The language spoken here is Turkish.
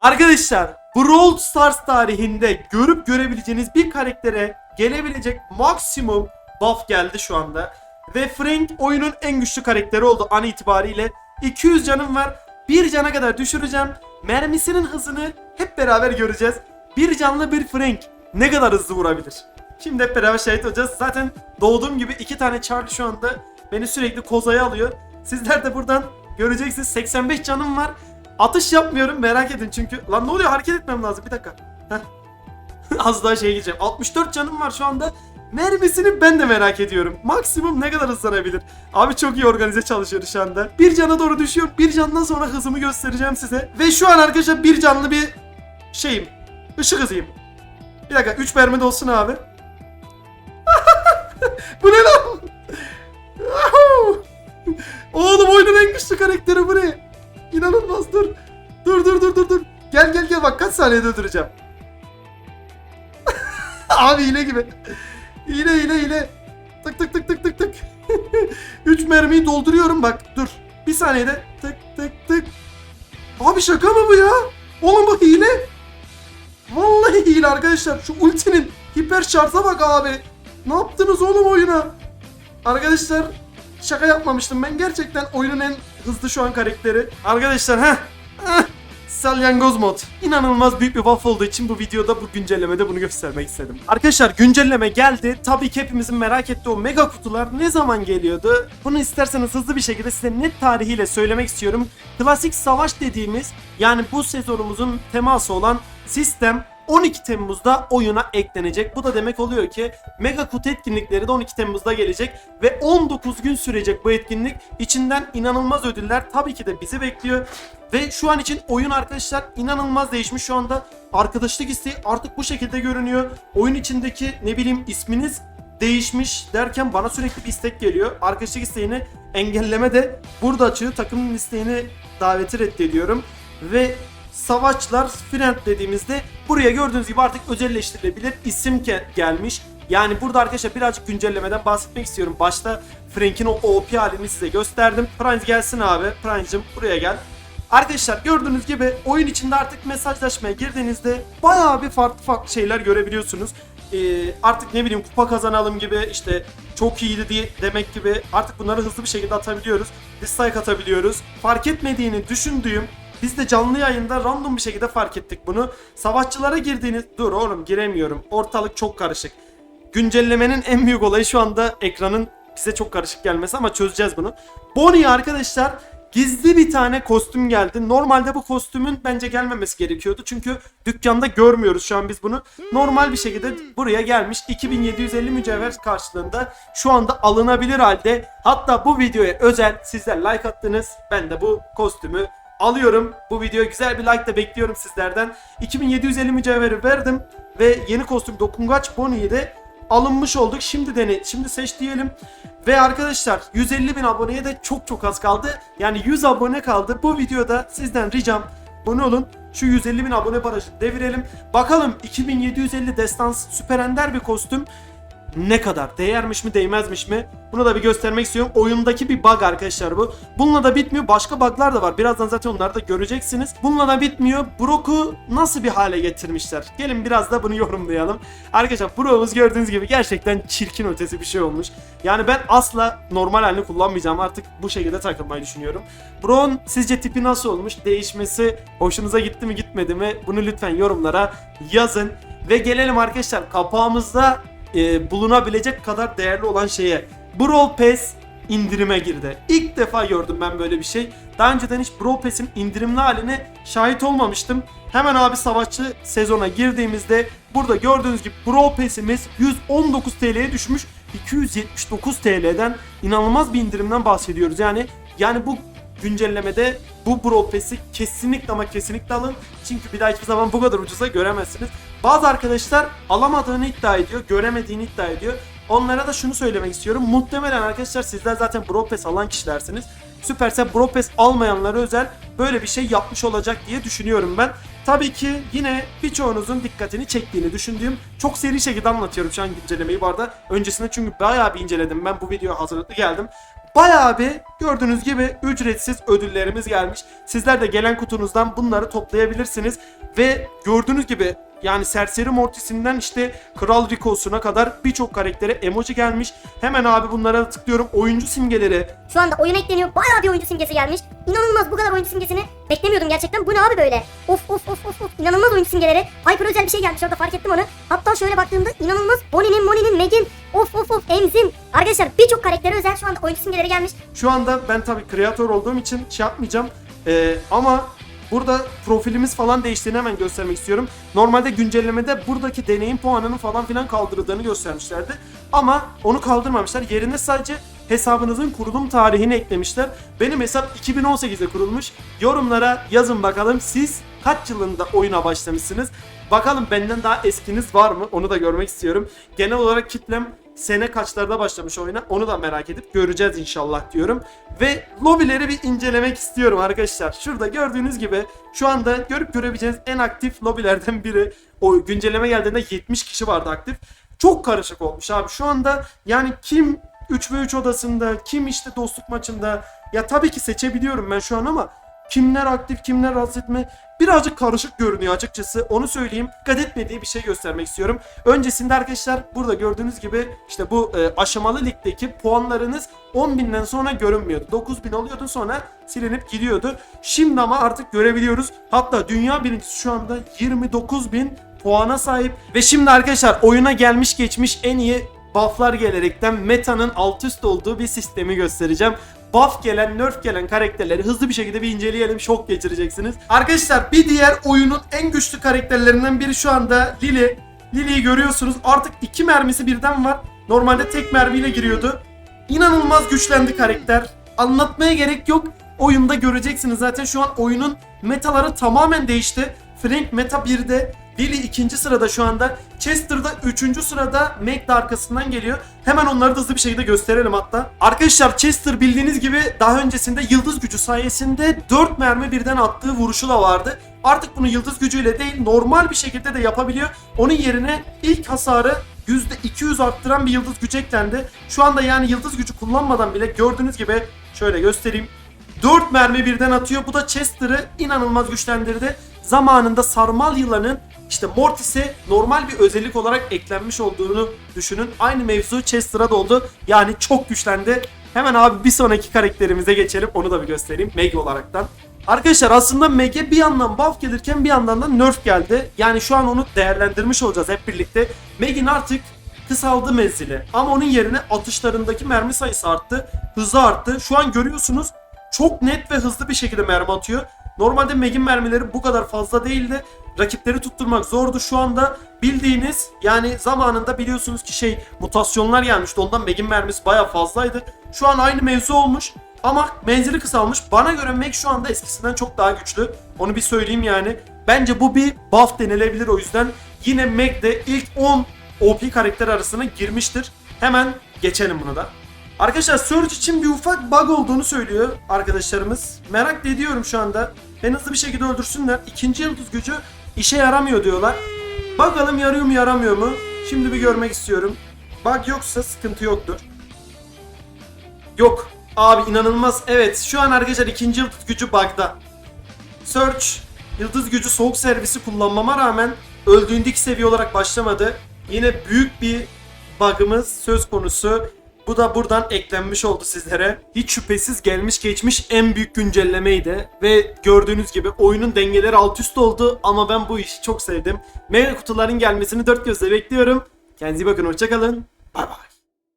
Arkadaşlar Brawl Stars tarihinde görüp görebileceğiniz bir karaktere gelebilecek maksimum buff geldi şu anda. Ve Frank oyunun en güçlü karakteri oldu an itibariyle. 200 canım var. Bir cana kadar düşüreceğim. Mermisinin hızını hep beraber göreceğiz. Bir canlı bir Frank ne kadar hızlı vurabilir? Şimdi hep beraber şahit olacağız. Zaten doğduğum gibi iki tane Charlie şu anda beni sürekli kozaya alıyor. Sizler de buradan göreceksiniz. 85 canım var. Atış yapmıyorum merak edin çünkü. Lan ne oluyor hareket etmem lazım bir dakika. Heh. Az daha şeye gideceğim. 64 canım var şu anda. Mermisini ben de merak ediyorum. Maksimum ne kadar hızlanabilir? Abi çok iyi organize çalışıyoruz şu anda. Bir cana doğru düşüyorum. Bir candan sonra hızımı göstereceğim size. Ve şu an arkadaşlar bir canlı bir şeyim. Işık hızıyım. Bir dakika 3 mermi de olsun abi. bu ne lan? Oğlum oyunun en güçlü karakteri bu ne? İnanılmaz dur. Dur dur dur dur dur. Gel gel gel bak kaç saniyede öldüreceğim. Abi hile gibi. Hile hile hile. Tık tık tık tık tık tık. 3 mermiyi dolduruyorum bak dur. Bir saniyede tık tık tık. Abi şaka mı bu ya? Oğlum bu hile. Vallahi hile arkadaşlar. Şu ultinin hiper şarja bak abi. Ne yaptınız oğlum oyuna? Arkadaşlar şaka yapmamıştım. Ben gerçekten oyunun en hızlı şu an karakteri. Arkadaşlar ha. Salyangoz mod. İnanılmaz büyük bir buff olduğu için bu videoda bu güncellemede bunu göstermek istedim. Arkadaşlar güncelleme geldi. Tabii ki hepimizin merak ettiği o mega kutular ne zaman geliyordu? Bunu isterseniz hızlı bir şekilde size net tarihiyle söylemek istiyorum. Klasik savaş dediğimiz yani bu sezonumuzun teması olan sistem 12 Temmuz'da oyuna eklenecek. Bu da demek oluyor ki Mega Kutu etkinlikleri de 12 Temmuz'da gelecek ve 19 gün sürecek bu etkinlik. İçinden inanılmaz ödüller tabii ki de bizi bekliyor. Ve şu an için oyun arkadaşlar inanılmaz değişmiş. Şu anda arkadaşlık isteği artık bu şekilde görünüyor. Oyun içindeki ne bileyim isminiz değişmiş derken bana sürekli bir istek geliyor. Arkadaşlık isteğini engelleme de burada açığı takımın isteğini daveti reddediyorum. Ve Savaşçılar Friend dediğimizde buraya gördüğünüz gibi artık özelleştirilebilir isim gelmiş. Yani burada arkadaşlar birazcık güncellemeden bahsetmek istiyorum. Başta Frank'in o OP halini size gösterdim. Prince gelsin abi. Prince'cım buraya gel. Arkadaşlar gördüğünüz gibi oyun içinde artık mesajlaşmaya girdiğinizde bayağı bir farklı farklı şeyler görebiliyorsunuz. Ee, artık ne bileyim kupa kazanalım gibi işte çok iyiydi diye demek gibi artık bunları hızlı bir şekilde atabiliyoruz. Dislike atabiliyoruz. Fark etmediğini düşündüğüm biz de canlı yayında random bir şekilde fark ettik bunu. Savaşçılara girdiğiniz... Dur oğlum giremiyorum. Ortalık çok karışık. Güncellemenin en büyük olayı şu anda ekranın bize çok karışık gelmesi ama çözeceğiz bunu. Bonnie'ye arkadaşlar gizli bir tane kostüm geldi. Normalde bu kostümün bence gelmemesi gerekiyordu. Çünkü dükkanda görmüyoruz şu an biz bunu. Normal bir şekilde buraya gelmiş 2750 mücevher karşılığında şu anda alınabilir halde. Hatta bu videoya özel sizler like attınız. Ben de bu kostümü alıyorum. Bu videoya güzel bir like da bekliyorum sizlerden. 2750 mücevheri verdim ve yeni kostüm Dokungaç Bonnie'yi de alınmış olduk. Şimdi dene, şimdi seç diyelim. Ve arkadaşlar 150 bin aboneye de çok çok az kaldı. Yani 100 abone kaldı. Bu videoda sizden ricam abone olun. Şu 150 bin abone barajını devirelim. Bakalım 2750 destans süper ender bir kostüm ne kadar? Değermiş mi değmezmiş mi? Bunu da bir göstermek istiyorum. Oyundaki bir bug arkadaşlar bu. Bununla da bitmiyor. Başka buglar da var. Birazdan zaten onları da göreceksiniz. Bununla da bitmiyor. Brock'u nasıl bir hale getirmişler? Gelin biraz da bunu yorumlayalım. Arkadaşlar Brock'umuz gördüğünüz gibi gerçekten çirkin ötesi bir şey olmuş. Yani ben asla normal halini kullanmayacağım. Artık bu şekilde takılmayı düşünüyorum. Brock'un sizce tipi nasıl olmuş? Değişmesi hoşunuza gitti mi gitmedi mi? Bunu lütfen yorumlara yazın. Ve gelelim arkadaşlar kapağımızda e, bulunabilecek kadar değerli olan şeye. Brawl Pass indirime girdi. İlk defa gördüm ben böyle bir şey. Daha önceden hiç Brawl Pass'in indirimli haline şahit olmamıştım. Hemen abi savaşçı sezona girdiğimizde burada gördüğünüz gibi Brawl Pass'imiz 119 TL'ye düşmüş. 279 TL'den inanılmaz bir indirimden bahsediyoruz. Yani yani bu güncellemede bu Brawl kesinlikle ama kesinlikle alın. Çünkü bir daha hiçbir zaman bu kadar ucuza göremezsiniz. Bazı arkadaşlar alamadığını iddia ediyor, göremediğini iddia ediyor. Onlara da şunu söylemek istiyorum. Muhtemelen arkadaşlar sizler zaten Brawl alan kişilersiniz. Supercell Brawl Pass almayanlara özel böyle bir şey yapmış olacak diye düşünüyorum ben. Tabii ki yine birçoğunuzun dikkatini çektiğini düşündüğüm çok seri şekilde anlatıyorum şu an güncellemeyi bu arada. Öncesinde çünkü bayağı bir inceledim ben bu videoya hazırlıklı geldim. Bayağı bir gördüğünüz gibi ücretsiz ödüllerimiz gelmiş. Sizler de gelen kutunuzdan bunları toplayabilirsiniz. Ve gördüğünüz gibi yani Serseri Mortis'inden işte Kral Rico'suna kadar birçok karaktere emoji gelmiş. Hemen abi bunlara tıklıyorum. Oyuncu simgeleri, Şu anda oyun ekleniyor. Bayağı bir oyuncu simgesi gelmiş. İnanılmaz bu kadar oyuncu simgesini beklemiyordum gerçekten. Bu ne abi böyle? Of of of of of. İnanılmaz oyuncu simgeleri. Hyper özel bir şey gelmiş orada fark ettim onu. Hatta şöyle baktığımda inanılmaz Bonnie'nin, Moni'nin, Meg'in, of of of, Emz'in. Arkadaşlar birçok karaktere özel şu anda oyuncu simgeleri gelmiş. Şu anda ben tabii kreatör olduğum için şey yapmayacağım. Ee, ama burada profilimiz falan değiştiğini hemen göstermek istiyorum. Normalde güncellemede buradaki deneyim puanının falan filan kaldırıldığını göstermişlerdi. Ama onu kaldırmamışlar. Yerine sadece hesabınızın kurulum tarihini eklemişler. Benim hesap 2018'de kurulmuş. Yorumlara yazın bakalım siz kaç yılında oyuna başlamışsınız? Bakalım benden daha eskiniz var mı? Onu da görmek istiyorum. Genel olarak kitlem sene kaçlarda başlamış oyuna onu da merak edip göreceğiz inşallah diyorum. Ve lobileri bir incelemek istiyorum arkadaşlar. Şurada gördüğünüz gibi şu anda görüp görebileceğiniz en aktif lobilerden biri. O güncelleme geldiğinde 70 kişi vardı aktif. Çok karışık olmuş abi. Şu anda yani kim 3 ve 3 odasında, kim işte dostluk maçında. Ya tabii ki seçebiliyorum ben şu an ama kimler aktif, kimler rahatsız etme birazcık karışık görünüyor açıkçası. Onu söyleyeyim. Dikkat etmediği bir şey göstermek istiyorum. Öncesinde arkadaşlar burada gördüğünüz gibi işte bu e, aşamalı ligdeki puanlarınız 10.000'den sonra görünmüyordu. 9.000 oluyordu sonra silinip gidiyordu. Şimdi ama artık görebiliyoruz. Hatta dünya birincisi şu anda 29.000 puana sahip. Ve şimdi arkadaşlar oyuna gelmiş geçmiş en iyi bufflar gelerekten metanın alt üst olduğu bir sistemi göstereceğim. Buff gelen, nerf gelen karakterleri hızlı bir şekilde bir inceleyelim. Şok geçireceksiniz. Arkadaşlar bir diğer oyunun en güçlü karakterlerinden biri şu anda Lily. Lily'yi görüyorsunuz. Artık iki mermisi birden var. Normalde tek mermiyle giriyordu. İnanılmaz güçlendi karakter. Anlatmaya gerek yok. Oyunda göreceksiniz zaten şu an oyunun metaları tamamen değişti. Frank meta 1'de, Lily ikinci sırada şu anda. Chester'da üçüncü sırada, Meg de arkasından geliyor. Hemen onları da hızlı bir şekilde gösterelim hatta. Arkadaşlar Chester bildiğiniz gibi daha öncesinde yıldız gücü sayesinde 4 mermi birden attığı vuruşu da vardı. Artık bunu yıldız gücüyle değil normal bir şekilde de yapabiliyor. Onun yerine ilk hasarı %200 arttıran bir yıldız gücü eklendi. Şu anda yani yıldız gücü kullanmadan bile gördüğünüz gibi şöyle göstereyim. 4 mermi birden atıyor. Bu da Chester'ı inanılmaz güçlendirdi. Zamanında sarmal yılanın işte Mortis'e normal bir özellik olarak eklenmiş olduğunu düşünün. Aynı mevzu Chester'a da oldu. Yani çok güçlendi. Hemen abi bir sonraki karakterimize geçelim. Onu da bir göstereyim. Meg olaraktan. Arkadaşlar aslında Meg'e bir yandan buff gelirken bir yandan da nerf geldi. Yani şu an onu değerlendirmiş olacağız hep birlikte. Meg'in artık kısaldı menzili. Ama onun yerine atışlarındaki mermi sayısı arttı. Hızı arttı. Şu an görüyorsunuz çok net ve hızlı bir şekilde mermi atıyor. Normalde Meg'in mermileri bu kadar fazla değildi. Rakipleri tutturmak zordu. Şu anda bildiğiniz yani zamanında biliyorsunuz ki şey mutasyonlar gelmişti. Ondan Meg'in mermisi baya fazlaydı. Şu an aynı mevzu olmuş. Ama menzili kısalmış. Bana göre Meg şu anda eskisinden çok daha güçlü. Onu bir söyleyeyim yani. Bence bu bir buff denilebilir o yüzden. Yine Meg de ilk 10 OP karakter arasına girmiştir. Hemen geçelim bunu da. Arkadaşlar Surge için bir ufak bug olduğunu söylüyor arkadaşlarımız. Merak ediyorum şu anda. En hızlı bir şekilde öldürsünler. İkinci yıldız gücü işe yaramıyor diyorlar. Bakalım yarıyor mu yaramıyor mu? Şimdi bir görmek istiyorum. Bug yoksa sıkıntı yoktur. Yok. Abi inanılmaz. Evet şu an arkadaşlar ikinci yıldız gücü bug'da. Search yıldız gücü soğuk servisi kullanmama rağmen öldüğündeki seviye olarak başlamadı. Yine büyük bir bug'ımız söz konusu. Bu da buradan eklenmiş oldu sizlere. Hiç şüphesiz gelmiş geçmiş en büyük güncellemeydi. Ve gördüğünüz gibi oyunun dengeleri alt üst oldu ama ben bu işi çok sevdim. Mega kutuların gelmesini dört gözle bekliyorum. Kendinize bakın hoşçakalın. Bay bay.